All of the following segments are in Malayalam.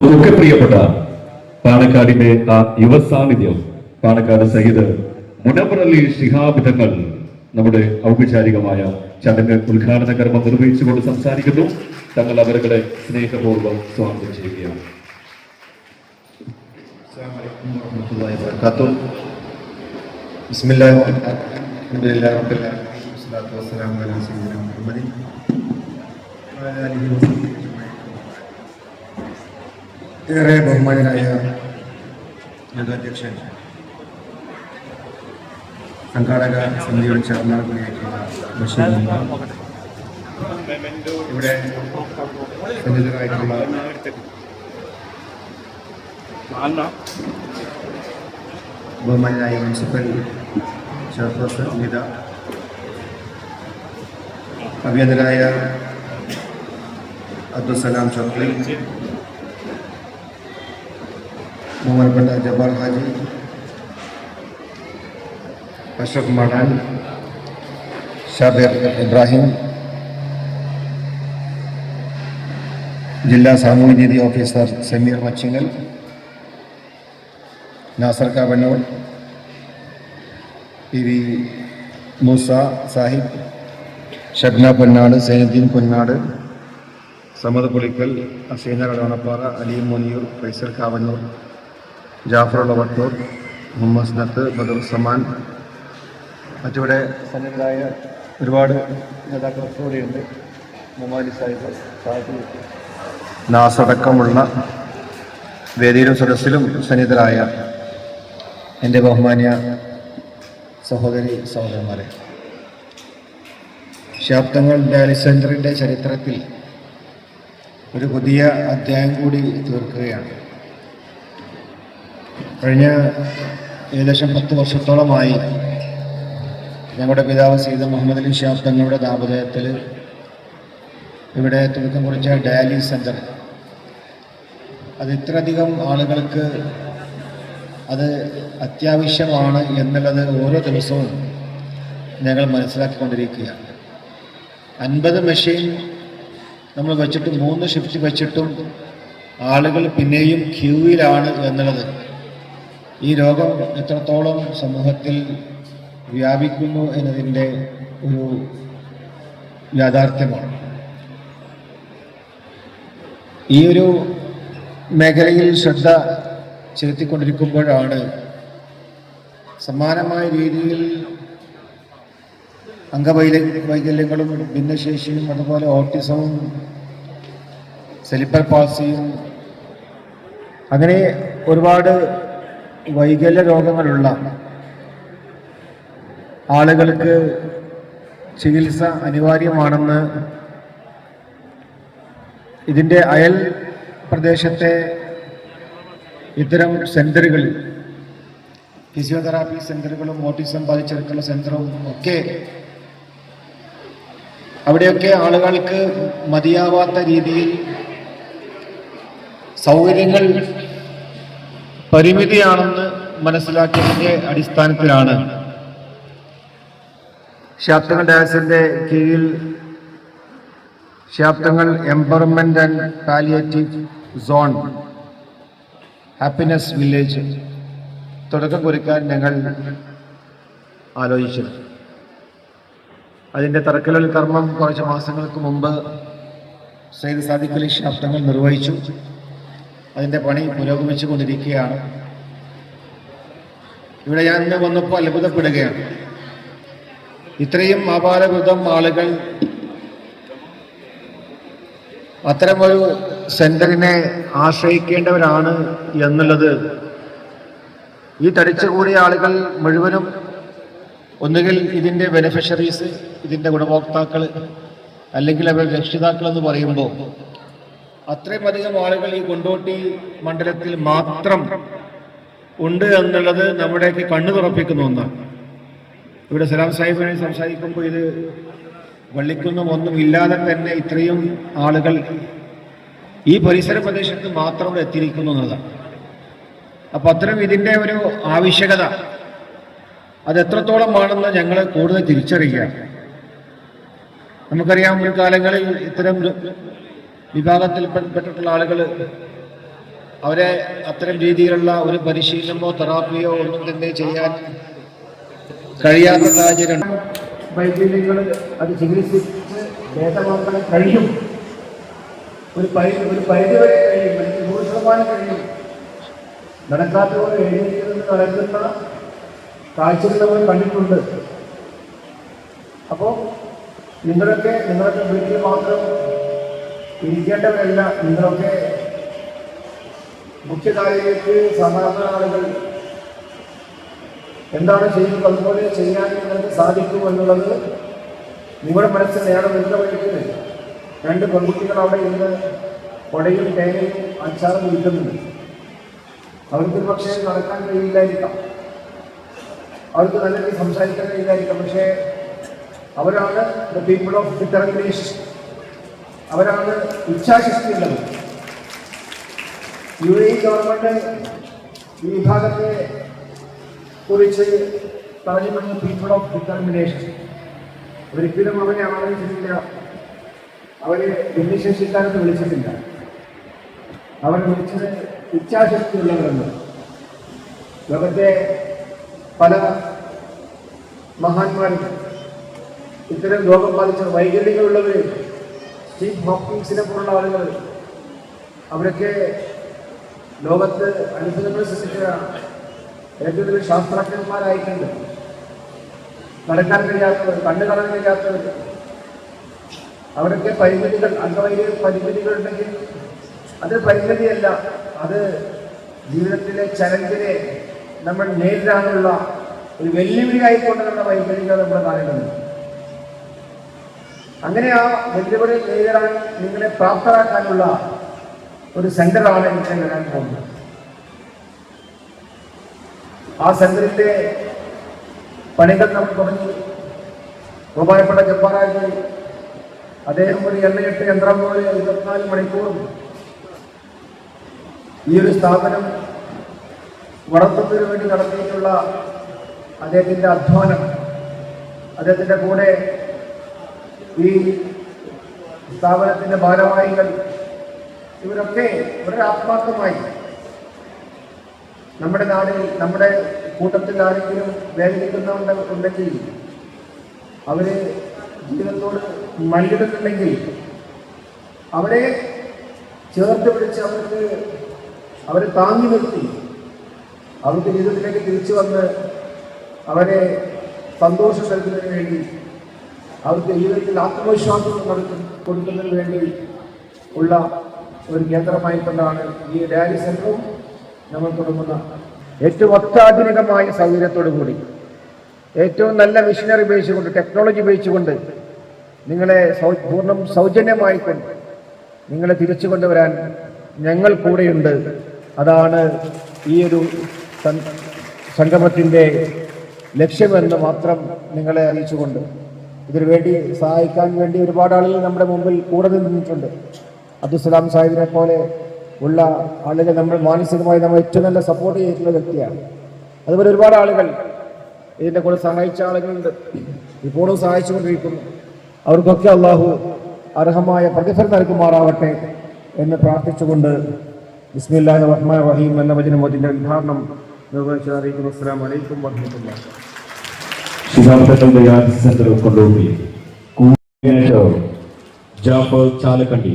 ഒക്കെ പ്രിയപ്പെട്ട പാണക്കാടിന്റെ ആ യുവ സാന്നിധ്യം പാണക്കാട് സഹിത് മുനവറലി ശിഹാബ് നമ്മുടെ ഔപചാരികമായ ചടങ്ങ് ഉദ്ഘാടന കർമ്മം നിർവഹിച്ചുകൊണ്ട് സംസാരിക്കുന്നു. തങ്ങൾ അവരുടെ സ്നേഹപൂർവം സ്വാഗതം ചെയ്യുകയാണ്. അലഹമുല്ലാ ഏറെ ബഹുമാനരായ അധ്യക്ഷൻ സംഘാടക സമിതിയുടെ ചെയർമാൻ കൂടിയായിട്ടുള്ള ബഷീർ മുഹമ്മദ്. ഇവിടെ ബഹുമാനായ മുനിസിപ്പൽ ചെയർപേഴ്സൺ ഗീത അഭ്യന്തരായ അബ്ദുസലാം ഷോക്ലി ബഹുമാനപ്പെട്ട ജബ്ബാർ ഹാജി അഷ്റഫ് മടാൻ ഷാബിർ ഇബ്രാഹിം ജില്ലാ സാമൂഹ്യനീതി officer Sameer Machingal Nasar Kavannur P V Moosa Sahib Shabna Ponnad Zainuddin Ponnad Samad Pulikkal അസീനർ അടവണപ്പാറ അലി മുനിയൂർ ഫൈസൽ കാവന്നൂർ ജാഫർ വട്ടൂർ മുഹമ്മദ് സ്നത്ത് ബദർ സമാൻ മറ്റിവിടെ സന്നിധരായ ഒരുപാട് നേതാക്കൾ കൂടെയുണ്ട്. മുമാലി സാഹിബ് സാഹിബ് നാസടക്കമുള്ള വേദിയിലും സദസ്സിലും സന്നിധരായ എന്റെ ബഹുമാന്യ സഹോദരി സഹോദരന്മാരെ ശാബ്ദങ്ങൾ ഡയാലിസ് സെന്ററിന്റെ ചരിത്രത്തിൽ ഒരു പുതിയ അധ്യായം കൂടി തീർക്കുകയാണ്. കഴിഞ്ഞ ഏകദേശം പത്ത് വർഷത്തോളമായി ഞങ്ങളുടെ പിതാവ് സീത മുഹമ്മദ് അലി ശാബ്ദങ്ങളുടെ ദാമ്പത്യത്തിൽ ഇവിടെ തുടക്കം കുറിച്ച ഡാലി സെന്റർ. അത് ഇത്രയധികം ആളുകൾക്ക് അത് അത്യാവശ്യമാണ് എന്നുള്ളത് ഓരോ ദിവസവും ഞങ്ങൾ മനസ്സിലാക്കിക്കൊണ്ടിരിക്കുകയാണ് അൻപത് മെഷീൻ നമ്മൾ വെച്ചിട്ടും മൂന്ന് ഷിഫ്റ്റ് വെച്ചിട്ടും ആളുകൾ പിന്നെയും ക്യൂവിലാണ് എന്നുള്ളത് ഈ രോഗം എത്രത്തോളം സമൂഹത്തിൽ വ്യാപിക്കുന്നു എന്നതിന്റെ ഒരു യാഥാർത്ഥ്യമാണ്. ഈ ഒരു മേഖലയിൽ ശ്രദ്ധ ചെലുത്തിക്കൊണ്ടിരിക്കുമ്പോഴാണ് സമാനമായ രീതിയിൽ അംഗവൈല വൈകല്യങ്ങളും ഭിന്നശേഷിയും അതുപോലെ ഓട്ടിസവും സെലിബർ പാസിയും അങ്ങനെ ഒരുപാട് വൈകല്യ രോഗങ്ങളുള്ള ആളുകൾക്ക് ചികിത്സ അനിവാര്യമാണെന്ന് ഇതിന്റെ അയൽ പ്രദേശത്തെ ഇത്തരം സെന്ററുകളിൽ ഫിസിയോതെറാപ്പി സെന്ററുകളും ഓട്ടിസം ബാധിച്ചെടുക്കുന്ന സെന്ററും ഒക്കെ അവിടെയൊക്കെ ആളുകൾക്ക് മതിയാവാത്ത രീതിയിൽ സൗകര്യങ്ങൾ പരിമിതിയാണെന്ന് മനസ്സിലാക്കിയതിന്റെ അടിസ്ഥാനത്തിലാണ് ശാപ്തങ്ങൾ ഡാസിന്റെ കീഴിൽ ശാപ്തങ്ങൾ empowerment and palliative zone happiness village തുടക്കം കുറിക്കാൻ ഞങ്ങൾ ആലോചിച്ചത് അതിന്റെ തറക്കലൽ കർമ്മം കുറച്ച് മാസങ്ങൾക്ക് മുമ്പ് സെയ്ദ് സാദിഖലി അലി ശാബ്ദങ്ങൾ നിർവഹിച്ചു. അതിന്റെ പണി പുരോഗമിച്ചു കൊണ്ടിരിക്കുകയാണ് ഇവിടെ ഞാൻ ഇന്ന് വന്നപ്പോൾ അത്ഭുതപ്പെടുകയാണ്. ഇത്രയും അപാലകൃതം ആളുകൾ അത്തരമൊരു സെന്ററിനെ ആശ്രയിക്കേണ്ടവരാണ് എന്നുള്ളത് ഈ തടിച്ചുകൂടിയ ആളുകൾ മുഴുവനും ഒന്നുകിൽ ഇതിന്റെ ബെനിഫിഷ്യറീസ് ഇതിന്റെ ഗുണഭോക്താക്കൾ അല്ലെങ്കിൽ അവർ രക്ഷിതാക്കൾ എന്ന് പറയുമ്പോൾ അത്രയും അധികം ആളുകൾ ഈ കൊണ്ടോട്ടി മണ്ഡലത്തിൽ മാത്രം ഉണ്ട് എന്നുള്ളത് നമ്മുടെയൊക്കെ കണ്ണു തുറപ്പിക്കുന്ന ഒന്നാണ്. ഇവിടെ സലാം സാഹിബിനെ സംസാരിക്കുമ്പോൾ ഇത് വള്ളിക്കുന്നും ഒന്നും ഇല്ലാതെ തന്നെ ഇത്രയും ആളുകൾ ഈ പരിസര പ്രദേശത്ത് മാത്രം എത്തിയിരിക്കുന്നു എന്നതാണ് അപ്പൊ അത്തരം ഇതിന്റെ ഒരു ആവശ്യകത അത് എത്രത്തോളമാണെന്ന് ഞങ്ങൾ കൂടുതൽ തിരിച്ചറിയുക നമുക്കറിയാം മുൻകാലങ്ങളിൽ ഇത്തരം വിഭാഗത്തിൽപ്പെട്ടിട്ടുള്ള ആളുകൾ അവരെ അത്തരം രീതിയിലുള്ള ഒരു പരിശീലനമോ തെറാപ്പിയോ ഒന്നും തന്നെ ചെയ്യാൻ കഴിയാത്ത സാഹചര്യം. വൈദ്യുതികൾ അത് ചികിത്സിച്ച് കഴിയും. ഒരു പരിധി ഒരു പരിധി വരെ കഴിയും. നൂറ് ശതമാനം കഴിയും. നടക്കാത്തവർ എഴുന്നേറ്റ് നടക്കുന്ന കാഴ്ചകൾ നമ്മൾ കണ്ടിട്ടുണ്ട്. അപ്പോൾ നിങ്ങളൊക്കെ നിങ്ങളൊക്കെ വീട്ടിൽ മാത്രം ഇരിക്കേണ്ടവരല്ല നിങ്ങളൊക്കെ മുഖ്യധാരയിലേക്ക് സാധാരണ ആളുകൾ. എന്താണ് ചെയ്യുന്നത് അതുപോലെ ചെയ്യാൻ നിങ്ങൾക്ക് സാധിക്കും എന്നുള്ളത് നിങ്ങളുടെ മനസ്സിൽ നേരെ വരുന്ന രണ്ട് പെൺകുട്ടികൾ അവിടെ ഇരുന്ന് കൊടയും തേനയും അച്ചാറും വിൽക്കുന്നുണ്ട് അവർക്ക് പക്ഷേ നടക്കാൻ കഴിയില്ലായിരിക്കാം. അവർക്ക് നല്ല രീതിയിൽ സംസാരിക്കാൻ കഴിയില്ലായിരിക്കാം. പക്ഷേ അവരാണ് ദ പീപ്പിൾ ഓഫ് ഡിറ്റർമിനേഷൻ അവരാണ് ഇച്ഛാശക്തിയുള്ളത് യു എ ഗവൺമെന്റ് ഈ വിഭാഗത്തെ കുറിച്ച് പറഞ്ഞിട്ടുണ്ട് പീപ്പിൾ ഓഫ് ഡിറ്റർമിനേഷൻ ഒരിക്കലും അവരെ ആലോചിച്ചിട്ടില്ല അവരെ ഭിന്നശേഷിക്കാരെന്ന് വിളിച്ചിട്ടില്ല. അവർ വിളിച്ചത് ഇച്ഛാശക്തിയുള്ളവരെന്ന് ലോകത്തെ പല മഹാന്മാരും ഇത്തരം ലോകം ബാധിച്ച വൈകല്യങ്ങളുള്ളവർ സ്റ്റീവ് ഹോക്കിങ്സിനെ പോലുള്ള ആളുകൾ അവരൊക്കെ ലോകത്ത് അത്ഭുതങ്ങൾ സൃഷ്ടിച്ച ഏറ്റവും വലിയ ശാസ്ത്രജ്ഞന്മാരായിട്ടുണ്ട്. നടക്കാൻ കഴിയാത്തവർ കണ്ണു കാണാൻ കഴിയാത്തവർ. അവരൊക്കെ പരിമിതികൾ അംഗവൈദ്യ പരിമിതികൾ ഉണ്ടെങ്കിൽ അത് പരിമിതിയല്ല അത് ജീവിതത്തിലെ ചലഞ്ചിനെ നമ്മൾ നേരിടാനുള്ള ഒരു വെല്ലുവിളിയായിക്കൊണ്ട് നമ്മുടെ വൈകല്യങ്ങൾ നമ്മുടെ കാണേണ്ടത് അങ്ങനെ ആ വെല്ലുവിളി നേരിടാൻ നിങ്ങളെ പ്രാപ്തരാക്കാനുള്ള ഒരു സെന്ററാണ് എനിക്ക് വരാൻ പോകുന്നത്. ആ സെന്ററിന്റെ പണികൾ നമ്മൾ തുടങ്ങി. ബഹുമാനപ്പെട്ട ജപ്പാനാജി അദ്ദേഹം ഒരു എണ്ണയിട്ട് യന്ത്രം പോലെ ഇരുപത്തിനാല് മണിക്കൂറും ഈ ഒരു സ്ഥാപനം വളർത്തുന്നതിന് വേണ്ടി നടത്തിയിട്ടുള്ള അദ്ദേഹത്തിന്റെ അധ്വാനം അദ്ദേഹത്തിന്റെ കൂടെ ഈ സ്ഥാപനത്തിന്റെ ഭാരവാഹികൾ ഇവരൊക്കെ വളരെ ആത്മാർത്ഥമായി നമ്മുടെ നാടിൽ നമ്മുടെ കൂട്ടത്തിൽ ആരെങ്കിലും വേദനിക്കുന്നവണ്ട് ഉണ്ടെങ്കിൽ അവർ ജീവിതത്തോട് മല്ലിടുന്നുണ്ടെങ്കിൽ അവരെ ചേർത്ത് പിടിച്ച് അവർക്ക് അവരെ താങ്ങി നിർത്തി അവർക്ക് ജീവിതത്തിലേക്ക് തിരിച്ചു വന്ന് അവരെ സന്തോഷം നൽകുന്നതിന് വേണ്ടി അവർക്ക് ജീവിതത്തിൽ ആത്മവിശ്വാസം കൊടുക്കും കൊടുക്കുന്നതിന് വേണ്ടി ഉള്ള ഒരു കേന്ദ്രമായിക്കൊണ്ടാണ് ഈ ഡയാലിസ് സെന്ററും നമ്മൾ തുടങ്ങുന്ന ഏറ്റവും അത്യാധുനികമായ സൗകര്യത്തോടു കൂടി. ഏറ്റവും നല്ല മിഷനറി ഉപയോഗിച്ചുകൊണ്ട് ടെക്നോളജി ഉപയോഗിച്ചുകൊണ്ട് നിങ്ങളെ പൂർണം സൗജന്യമായിക്കൊണ്ട് നിങ്ങളെ തിരിച്ചു കൊണ്ടുവരാൻ ഞങ്ങൾ കൂടെയുണ്ട്. അതാണ് ഈ ഒരു സംഗമത്തിന്റെ ലക്ഷ്യമെന്ന് മാത്രം നിങ്ങളെ അറിയിച്ചുകൊണ്ട് ഇതിനു വേണ്ടി സഹായിക്കാൻ വേണ്ടി ഒരുപാട് ആളുകൾ നമ്മുടെ മുമ്പിൽ കൂടെ നിന്നിട്ടുണ്ട്. അബ്ദുസലാം സാഹിബിനെ പോലെ ഉള്ള ആളുകൾ നമ്മൾ മാനസികമായി നമ്മൾ ഏറ്റവും നല്ല സപ്പോർട്ട് ചെയ്തിട്ടുള്ള വ്യക്തിയാണ്. അതുപോലെ ഒരുപാട് ആളുകൾ ഇതിന്റെ കൂടെ സഹായിച്ച ആളുകളുണ്ട്. ഇപ്പോഴും സഹായിച്ചുകൊണ്ടിരിക്കുന്നു. അവർക്കൊക്കെ അള്ളാഹു അർഹമായ പ്രതിഫലം നൽകുമാറാവട്ടെ എന്ന് പ്രാർത്ഥിച്ചുകൊണ്ട് ബിസ്മില്ലാഹി റഹ്മാൻ റഹീം എന്ന വചനമോദിന്റെ ഉദ്ഘാടനം നിർവഹിച്ചു അറിയിക്കുന്നു. വലൈക്കും അലൈക്കും വറഹ്മത്തുള്ളാഹി യാത്ര സെന്റർ കൊണ്ടുപോയി. ജാഫർ ചാലക്കണ്ടി.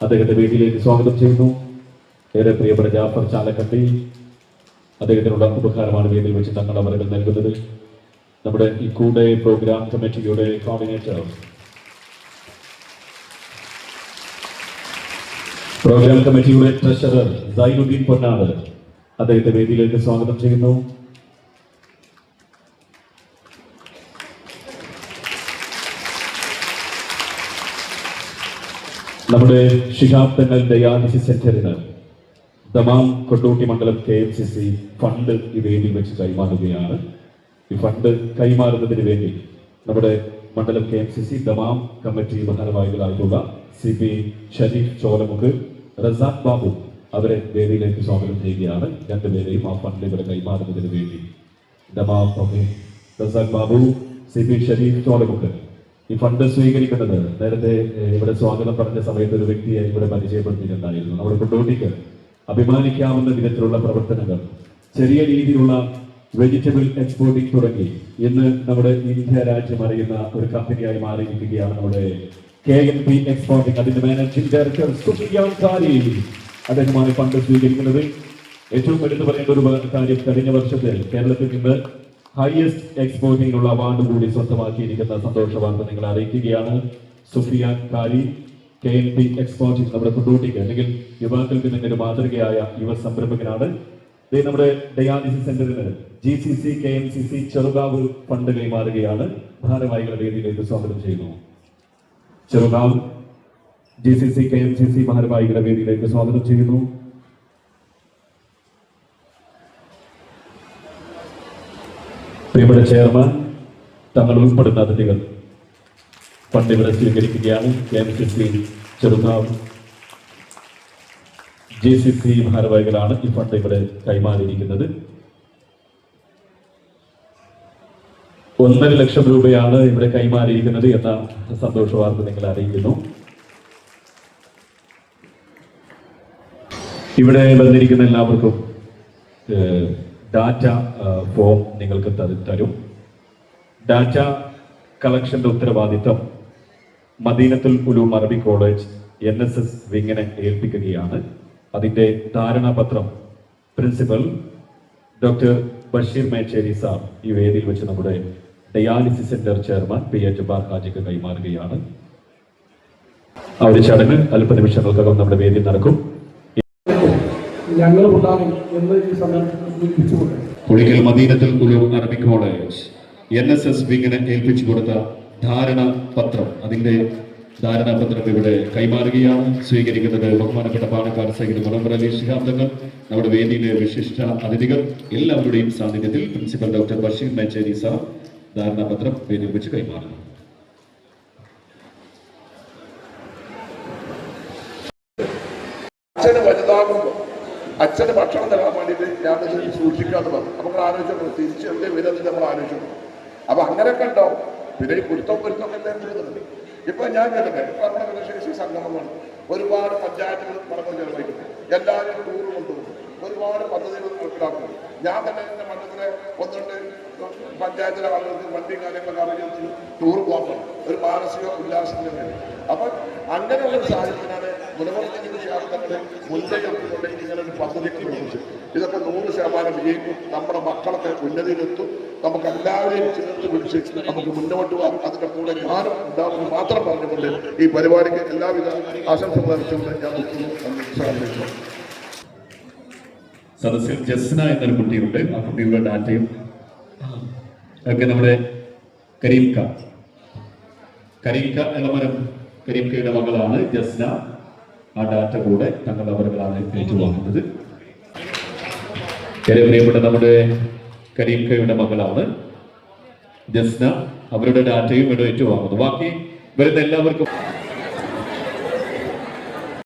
അദ്ദേഹത്തെ വീട്ടിലേക്ക് സ്വാഗതം ചെയ്യുന്നു. ഏറെ പ്രിയപ്പെട്ട ജാഫർ ചാലക്കണ്ടി അദ്ദേഹത്തിനുള്ള ഉപഹാരമാണ് വേദിയിൽ വെച്ച് തങ്ങൾ അവരുകൾ നൽകുന്നത്. നമ്മുടെ ഈ കൂടെ പ്രോഗ്രാം കമ്മിറ്റിയുടെ കോർഡിനേറ്റർ പ്രോഗ്രാം കമ്മിറ്റിയുടെ ട്രഷറർ സൈനുദ്ദീൻ പൊന്നാട് അദ്ദേഹത്തെ വേദിയിലേക്ക് സ്വാഗതം ചെയ്യുന്നു. നമ്മുടെ ശിഹാബ് തങ്ങൾ ഡയാലിസിസ് സെന്ററിന് ദമാം കൊണ്ടോട്ടി മണ്ഡലം K M C C fund ഈ വേദിയിൽ വെച്ച് കൈമാറുകയാണ്. ഈ ഫണ്ട് കൈമാറുന്നതിന് വേണ്ടി നമ്മുടെ മണ്ഡലം K M C C Dammam committee ഭാരവാഹികളായിട്ടുള്ള C P Sharif Cholamukh Razak Babu അവരെ വേദിയിലേക്ക് സ്വാഗതം ചെയ്യുകയാണ്. രണ്ടുപേരെയും ആ ഫണ്ട് ഇവിടെ കൈമാറുന്നതിന് വേണ്ടി. Dammam Razak Babu C P Sharif Cholamukh ഈ ഫണ്ട് സ്വീകരിക്കുന്നത്. നേരത്തെ ഇവിടെ സ്വാഗതം പറഞ്ഞ സമയത്ത് ഒരു വ്യക്തിയെ ഇവിടെ പരിചയപ്പെടുത്തിയിട്ടുണ്ടായിരുന്നു. നമ്മുടെ കുട്ടോട്ടിക്ക് അഭിമാനിക്കാവുന്ന വിധത്തിലുള്ള പ്രവർത്തനങ്ങൾ. ചെറിയ രീതിയിലുള്ള വെജിറ്റബിൾ എക്സ്പോർട്ടിംഗ് തുടങ്ങി. ഇന്ന് നമ്മുടെ ഇന്ത്യ രാജ്യം അറിയുന്ന ഒരു കമ്പനിയായി മാറിയിരിക്കുകയാണ് നമ്മുടെ കെ എൻ പി എക്സ്പോർട്ടിംഗ് അതിന്റെ മാനേജിംഗ് ഡയറക്ടർ അദ്ദേഹമാണ് ഫണ്ട് സ്വീകരിക്കുന്നത്. ഏറ്റവും എടുത്തു പറയേണ്ട ഒരു കാര്യം കഴിഞ്ഞ വർഷത്തിൽ കേരളത്തിൽ നിന്ന് ഹയസ്റ്റ് എക്സ്പോർട്ടിംഗിനുള്ള അവാർഡ് കൂടി സ്വന്തമാക്കിയിരിക്കുന്ന സന്തോഷ വാർത്ത നിങ്ങളെ അറിയിക്കുകയാണ്. സുഫിയ കാരി കെ എൻ പി എക്സ്പോർട്ടിംഗ് നമ്മുടെ കുണ്ടൂട്ടിക്ക് അല്ലെങ്കിൽ യുവാക്കൾക്ക് തന്നെ ഒരു മാതൃകയായ യുവ സംരംഭകനാണ്. നമ്മുടെ dialysis സെന്ററിന് G C C K M C C Cherukavu fund കൈമാറുകയാണ്. ഭാരവാഹികളുടെ വേദിയിലേക്ക് സ്വാഗതം ചെയ്യുന്നു. Cherukavu G C C K M C C ഭാരവാഹികളുടെ വേദിയിലേക്ക് സ്വാഗതം ചെയ്യുന്നു പ്രിയപ്പെട്ട ചെയർമാൻ തങ്ങൾ ഉൾപ്പെടുന്ന അതിഥികൾ. ഫണ്ട് ഇവിടെ സ്വീകരിക്കുകയാണ് K M C C ചെറുതാവ് G C C ഭാരവാഹികളാണ് ഈ ഫണ്ട് ഇവിടെ കൈമാറിയിരിക്കുന്നത്. ഒന്നര ലക്ഷം രൂപയാണ് ഇവിടെ കൈമാറിയിരിക്കുന്നത് എന്ന സന്തോഷ വാർത്ത നിങ്ങൾ അറിയിക്കുന്നു. ഇവിടെ വന്നിരിക്കുന്ന എല്ലാവർക്കും ഡാറ്റ ഫോം നിങ്ങൾക്ക് തരും. ഡാറ്റ കളക്ഷന്റെ ഉത്തരവാദിത്തം മദീനത്തുൽ ഉലൂം അറബി കോളേജ് എൻ എസ് എസ് വിങ്ങിനെ ഏൽപ്പിക്കുകയാണ്. അതിന്റെ ധാരണാപത്രം principal doctor Basheer Mechery sir ഈ വേദിയിൽ വെച്ച് നമ്മുടെ dialysis centre chairman P A Jubar ഹാജിക്ക് കൈമാറുകയാണ്. ആ ഒരു ചടങ്ങ് അല്പനിമിഷങ്ങൾക്കകം നമ്മുടെ വേദി നടക്കും. ഞങ്ങൾ കുളിക്കൽ മദീനത്തുൽ ഉലൂം അറബി കോളേജ് എൻ എസ് എസ് വിങ്ങിന് ഏൽപ്പിച്ചു കൊടുത്ത ധാരണ പത്രം അതിന്റെ ധാരണാപത്രം ഇവിടെ കൈമാറുകയാണ്. സ്വീകരിക്കുന്നത് ബഹുമാനപ്പെട്ട പാണക്കാർ സൈഡ് മുളമ്പർ അലി നമ്മുടെ വേദിയിലെ വിശിഷ്ട അതിഥികൾ എല്ലാവരുടെയും സാന്നിധ്യത്തിൽ principal doctor Basheer Mechery sir ധാരണാപത്രം വേദിയിൽ വെച്ച് കൈമാറുന്നു. അച്ഛന് വലുതാകുമ്പോൾ അച്ഛന് ഭക്ഷണം തരാൻ വേണ്ടിയിട്ട് ഞാൻ സൂക്ഷിക്കാത്തതാണ്. നമ്മൾ ആലോചിച്ചു തിരിച്ചു എവിടെ വരുന്നത് നമ്മൾ ആലോചിച്ചു. അപ്പൊ അങ്ങനെയൊക്കെ ഉണ്ടാവും. പിന്നെ ഈ കുരുത്തം കുരുത്തം എല്ലാം വരുന്നുണ്ട് ഇപ്പൊ ഞാൻ കേട്ടെ നമ്മുടെ ഭിന്നശേഷി സംഗമങ്ങൾ ഒരുപാട് പഞ്ചായത്തുകൾ നടന്നു ചെലവഴിക്കുന്നു എല്ലാവരും ടൂർ കൊണ്ടുപോകും. ഒരുപാട് പദ്ധതികൾ നടപ്പിലാക്കുന്നു. ഞാൻ തന്നെ എന്റെ മണ്ഡലത്തിലെ ഒന്നുണ്ട്. പഞ്ചായത്തിലെ ആളുകൾക്ക് വണ്ടി കാര്യങ്ങളൊക്കെ അറിയിച്ച് ടൂർ പോകണം ഒരു മാനസിക ഉല്ലാസത്തിന് വേണ്ടി. അപ്പൊ അങ്ങനെയുള്ള ഒരു സാഹചര്യത്തിനാണ് മുലവർത്തിക്കുന്ന മുൻകൈ എടുത്തുകൊണ്ട് ഇങ്ങനെ ഒരു പദ്ധതി നിർമ്മിച്ചു ഇതൊക്കെ നൂറ് ശതമാനം വിജയിക്കും. നമ്മുടെ മക്കളൊക്കെ ഉന്നതിയിലെത്തും. നമുക്ക് എല്ലാവരെയും ചേർത്ത് പിടിച്ച് നമുക്ക് മുന്നോട്ട് പോകാം അതിന്റെ കൂടെ ഞാനും ഉണ്ടാവുമെന്ന് മാത്രം പറഞ്ഞുകൊണ്ട് ഈ പരിപാടിക്ക് എല്ലാവിധ ആശംസകൾ അറിയിച്ചുകൊണ്ട് ഞാൻ സാധിച്ചു സദസ്സിൽ ജസ്ന എന്നൊരു കുട്ടിയുണ്ട്. ആ കുട്ടിയുടെ ഡാറ്റയും ഒക്കെ നമ്മുടെ കരീംക കരീംക എളമരം കരീംകയുടെ മകളാണ് ജസ്ന. ആ ഡാറ്റ കൂടെ തങ്ങളുടെ അവരുകളാണ് ഏറ്റുവാങ്ങുന്നത്. ഏറെ പ്രിയപ്പെട്ട നമ്മുടെ കരീംഖയുടെ മകളാണ് ജസ്ന. അവരുടെ ഡാറ്റയും ഇവിടെ ഏറ്റുവാങ്ങുന്നു. ബാക്കി വരുന്ന എല്ലാവർക്കും